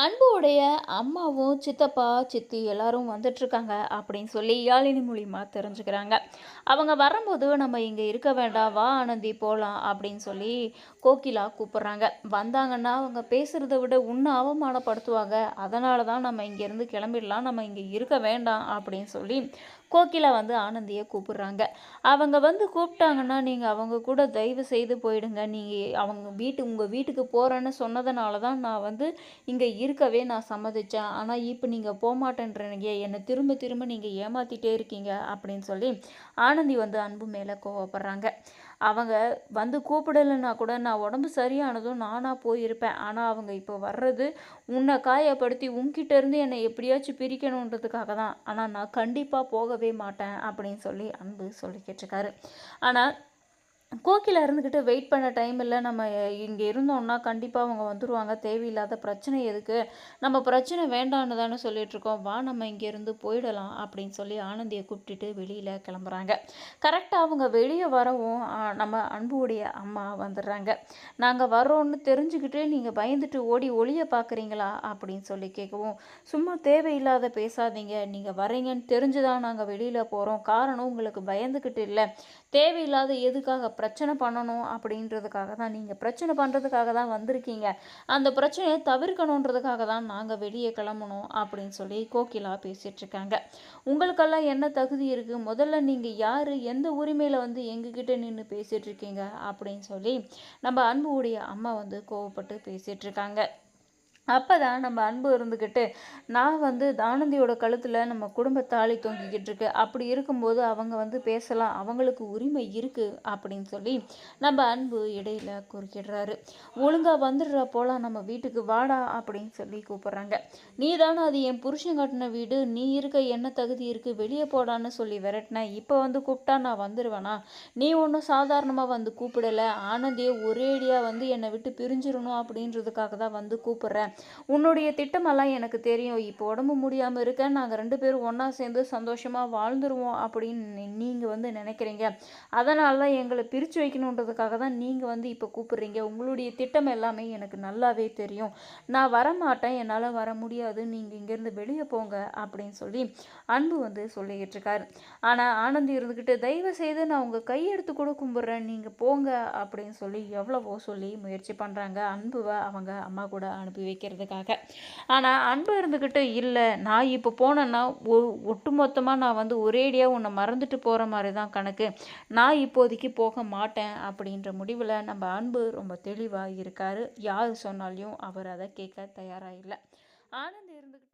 அன்புடைய அம்மாவும், சித்தப்பா, சித்தி எல்லாரும் வந்துட்டுருக்காங்க அப்படின்னு சொல்லி யாழினி மூலியமாக தெரிஞ்சுக்கிறாங்க. அவங்க வரும்போது "நம்ம இங்கே இருக்க வேண்டாம். வா ஆனந்தி போகலாம் அப்படின்னு சொல்லி கோகிலா கூப்பிட்றாங்க வந்தாங்கன்னா, அவங்க பேசுகிறத விட இன்னும் அவமானப்படுத்துவாங்க. அதனால தான் நம்ம இங்கேருந்து கிளம்பிடலாம். நம்ம இங்கே இருக்க வேண்டாம் அப்படின்னு சொல்லி கோகிலா வந்து ஆனந்தியை கூப்பிடுறாங்க. அவங்க வந்து கூப்பிட்டாங்கன்னா, நீங்கள் அவங்க கூட தயவு செய்து போயிடுங்க. நீங்கள் அவங்க வீட்டு உங்கள் வீட்டுக்கு போகிறேன்னு சொன்னதுனால தான் நான் வந்து இங்கே இருக்கவே நான் சம்மதிச்சேன். ஆனால் இப்போ நீங்கள் போகமாட்டேன்றீங்க என்னை திரும்ப திரும்ப நீங்கள் ஏமாத்திட்டே இருக்கீங்க" அப்படின்னு சொல்லி ஆனந்தி வந்து அன்பு மேலே கோவப்படுறாங்க. அவங்க வந்து கூப்பிடலைன்னா கூட நான் உடம்பு சரியானதும் நானாக போயிருப்பேன். ஆனால் அவங்க இப்போ வர்றது உன்னை காயப்படுத்தி உன்கிட்டேருந்து என்னை எப்படியாச்சும் பிரிக்கணுன்றதுக்காக தான். ஆனால் நான் கண்டிப்பாக போகவே மாட்டேன் அப்படின்னு சொல்லி அன்பு சொல்லிக்கிட்டு இருக்காரு. ஆனால் கோகிலா இருந்துகிட்டு வெயிட் பண்ண டைம் இல்லை நம்ம இங்கே இருந்தோம்னா கண்டிப்பாக அவங்க வந்துடுவாங்க தேவையில்லாத பிரச்சனை எதுக்கு? நம்ம பிரச்சனை வேண்டான்னு தானே சொல்லிகிட்ருக்கோம் வா நம்ம இங்கேருந்து போயிடலாம் அப்படின்னு சொல்லி ஆனந்தியை கூப்பிட்டுட்டு வெளியில் கிளம்புறாங்க. கரெக்டாக அவங்க வெளியே வரவும், நம்ம அன்புடைய அம்மா வந்துடுறாங்க. நாங்கள் வரோன்னு தெரிஞ்சுக்கிட்டு நீங்கள் பயந்துட்டு ஓடி ஒளிய பார்க்குறீங்களா?" அப்படின்னு சொல்லி கேட்கவும், "சும்மா தேவையில்லாத பேசாதீங்க. நீங்கள் வரீங்கன்னு தெரிஞ்சு தான் நாங்கள் வெளியில் போகிறோம் காரணம் உங்களுக்கு பயந்துக்கிட்டு இல்லை தேவையில்லாத எதுக்காக பிரச்சனை பண்ணணும் அப்படின்றதுக்காக தான். நீங்கள் பிரச்சனை பண்ணுறதுக்காக தான் வந்திருக்கீங்க. அந்த பிரச்சனையை தவிர்க்கணுன்றதுக்காக தான் நாங்கள் வெளியே கிளம்பணும் அப்படின்னு சொல்லி கோகிலா பேசிகிட்ருக்காங்க "உங்களுக்கெல்லாம் என்ன தகுதி இருக்குது முதல்ல நீங்கள் யார் எந்த உரிமையில் வந்து எங்ககிட்ட நின்று பேசிகிட்ருக்கீங்க அப்படின்னு சொல்லி நம்ம அன்புடைய அம்மா வந்து கோவப்பட்டு பேசிகிட்ருக்காங்க அப்போ தான் நம்ம அன்பு இருந்துக்கிட்டு "நான் வந்து ஆனந்தியோட கழுத்தில் நம்ம குடும்ப தாலி தொங்கிக்கிட்டு இருக்கு. அப்படி இருக்கும்போது அவங்க வந்து பேசலாம். அவங்களுக்கு உரிமை இருக்குது அப்படின்னு சொல்லி நம்ம அன்பு இடையில குறுக்கிடுறாரு. ஒழுங்காக வந்துடுறா போலாம் நம்ம வீட்டுக்கு வாடா" அப்படின்னு சொல்லி கூப்பிட்றாங்க "நீ தானே அது என் புருஷன் கட்டின வீடு. நீ இருக்க என்ன தகுதி இருக்கு? வெளியே போடான்னு சொல்லி விரட்டினேன் இப்போ வந்து கூப்பிட்டா நான் வந்துடுவேனா நீ ஒன்றும் சாதாரணமாக வந்து கூப்பிடல. ஆனந்தியை ஒரேடியாக வந்து என்னை விட்டு பிரிஞ்சிடணும் அப்படின்றதுக்காக தான் வந்து கூப்பிட்றேன் உன்னுடைய திட்டமெல்லாம் எனக்கு தெரியும். இப்போ உடம்பு முடியாமல் இருக்க. நாங்கள் ரெண்டு பேரும் ஒன்றா சேர்ந்து சந்தோஷமாக வாழ்ந்துருவோம் அப்படின்னு நீங்கள் வந்து நினைக்கிறீங்க. அதனால தான் எங்களை பிரித்து வைக்கணுன்றதுக்காக தான் நீங்கள் வந்து இப்போ கூப்பிடுறீங்க. உங்களுடைய திட்டம் எல்லாமே எனக்கு நல்லாவே தெரியும். நான் வரமாட்டேன். என்னால் வர முடியாது. நீங்கள் இங்கேருந்து வெளியே போங்க" அப்படின்னு சொல்லி அன்பு வந்து சொல்லிக்கிட்டு இருக்காரு. ஆனால் ஆனந்தி இருந்துக்கிட்டு "தயவு செய்து நான் உங்கள் கையெடுத்து கூட கும்பிட்றேன் நீங்கள் போங்க" அப்படின்னு சொல்லி எவ்வளவோ சொல்லி முயற்சி பண்ணுறாங்க அன்புவை அவங்க அம்மா கூட அனுப்பி வைக்கிறதுக்காக. ஆனால் அன்பு இருந்துக்கிட்டு இல்லை நான் இப்போ போனேன்னா ஒ ஒட்டுமொத்தமா நான் வந்து ஒரேடியாக உன்னை மறந்துட்டு போகிற மாதிரி தான் கணக்கு. நான் இப்போதைக்கு போக மாட்டேன்" அப்படின்ற முடிவில் நம்ம அன்பு ரொம்ப தெளிவாக இருக்காரு. யார் சொன்னாலையும் அவர் அதை கேட்க தயாராக இல்லை ஆனந்த் இருந்துக்கிட்டு